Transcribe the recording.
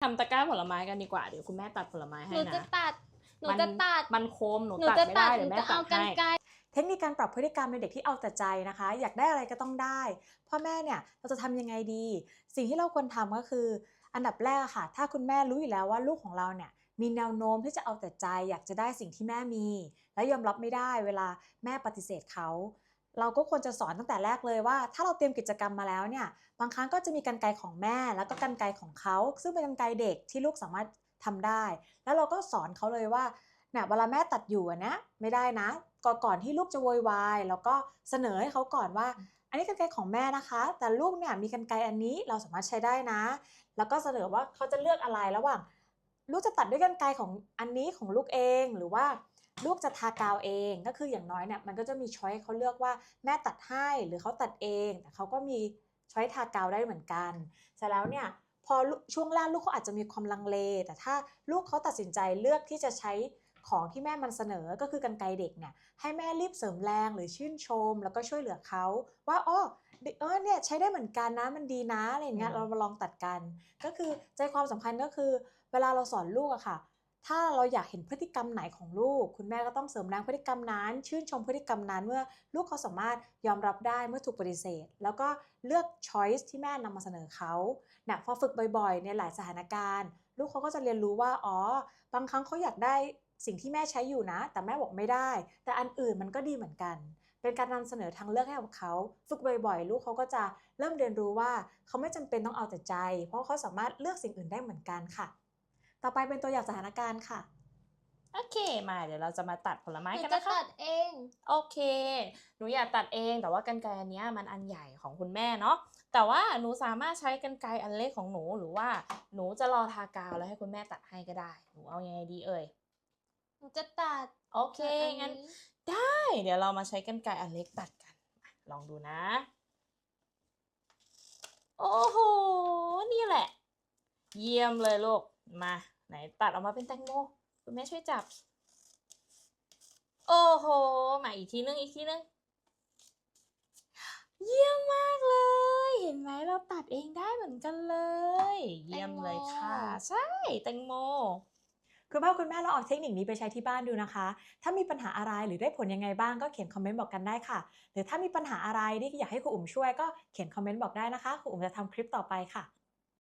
ทำตะกร้าผลไม้กันดีกว่า เดี๋ยวคุณแม่ตัดผลไม้หให้นูนะจะตัด หนูมันจะตัด มันโคมหนูหนูตัดจะไม่ตัได้ดหเดี๋ยวแม่นูจะตัเอาดกันให้ ไกล เทคนิคการปรับพฤติกรรมในเด็กที่เอาแต่ใจนะคะ อยากได้อะไรก็ต้องได้ พ่อแม่เนี่ยเราจะทำยังไงดี สิ่งที่เราควรทำก็คือ อันดับแรกอะค่ะ ถ้าคุณแม่รู้อยู่แล้วว่าลูกของเราเนี่ยมีแนวโน้มที่จะเอาแต่ใจ อยากจะได้สิ่งที่แม่มี แล้วยอมรับไม่ได้เวลาแม่ปฏิเสธเขา เราก็ควรจะสอนตั้งแต่แรกเลยว่า ถ้าเราเตรียมกิจกรรมมาแล้วเนี่ยบางครั้งก็จะมีกันไกรของแม่ แล้วก็กันไกรของเขา ซึ่งเป็นกันไกรเด็กที่ลูกสามารถทำได้ แล้วเราก็สอนเขาเลยว่าเนี่ยเวลาแม่ตัดอยู่นะไม่ได้นะก่อนก่อนที่ลูกจะโวยวายแล้วก็เสนอให้เขาก่อนว่า อันนี้กันไกรของแม่นะคะ แต่ลูกเนี่ยมีกันไกรอันนี้เราสามารถใช้ได้นะ แล้วก็เสนอว่าเขาจะเลือกอะไรระหว่างลูกจะตัดด้วยกันไกรของอันนี้ของลูกเองหรือว่า ลูกจะทากาวเองก็คืออย่างน้อยเนี่ยมันก็จะมีช้อยให้เขาเลือกว่าแม่ตัดให้หรือเขาตัดเอง แต่เขาก็มีช้อยทากาวได้เหมือนกันเสร็จแล้วเนี่ยพอลูกช่วงแรกลูกเขาอาจจะมีความลังเล แต่ถ้าลูกเขาตัดสินใจเลือกที่จะใช้ของที่แม่มันเสนอก็คือกันไกรเด็กเนี่ยให้แม่รีบเสริมแรงหรือชื่นชม แล้วก็ช่วยเหลือเขาว่าอ๋อเออเนี่ยใช้ได้เหมือนกันนะมันดีนะอะไรอย่างเงี้ยอืมเรามาลองตัดกัน ก็คือใจความสำคัญก็คือ เวลาเราสอนลูกอะค่ะ ถ้าเราอยากเห็นพฤติกรรมไหนของลูก คุณแม่ก็ต้องเสริมแรงพฤติกรรมนั้น ชื่นชมพฤติกรรมนั้น เมื่อลูกเขาสามารถยอมรับได้เมื่อถูกปฏิเสธ แล้วก็เลือก choice ที่แม่นำมาเสนอเขาเนี่ยพอฝึกบ่อยๆ ในหลายสถานการณ์ ลูกเขาก็จะเรียนรู้ว่าอ๋อบางครั้งเขาอยากได้สิ่งที่แม่ใช้อยู่นะ แต่แม่บอกไม่ได้ แต่อันอื่นมันก็ดีเหมือนกัน เป็นการนำเสนอทางเลือกให้กับเขา ฝึกบ่อยๆ ลูกเขาก็จะเริ่มเรียนรู้ว่าเขาไม่จำเป็นต้องเอาแต่ใจ เพราะเขาสามารถเลือกสิ่งอื่นได้เหมือนกันค่ะ ต่อไปเป็นตัวอย่างสถานการณ์ค่ะ โอเค มาเดี๋ยวเราจะมาตัดผลไม้หนูกันจะนะคะ ตัดเอง โอเค หนูอยากตัดเอง แต่ว่ากันไกรอันเนี้ยมันอันใหญ่ของคุณแม่เนาะ แต่ว่าหนูสามารถใช้กันไกรอันเล็กของหนู หรือว่าหนูจะรอทากาวแล้วให้คุณแม่ตัดให้ก็ได้ หนูเอายังไงดีเอ่ย หนูจะตัด โอเคอังั้นได้ เดี๋ยวเรามาใช้กันไกรอันเล็กตัดกันอะลองดูนะ โอ้โห นี่แหละ เยี่ยมเลยลูก มาไหนตัดออกมาเป็นแตงโมคุณแม่ช่วยจับ โอ้โห มาอีกทีนึงอีกทีนึงเยี่ยมมากเลย เห็นไหมเราตัดเองได้เหมือนกันเลย เยี่ยมเลยค่ะ ใช่แตงโมคุณพ่อคุณแม่ลองเอาเทคนิคนี้ไปใช้ที่บ้านดูนะคะ ถ้ามีปัญหาอะไรหรือได้ผลยังไงบ้างก็เขียนคอมเมนต์บอกกันได้ค่ะ หรือถ้ามีปัญหาอะไรที่อยากให้ครูอุ๋มช่วยก็เขียนคอมเมนต์บอกได้นะคะครูอุ๋มจะทำคลิปต่อไปค่ะ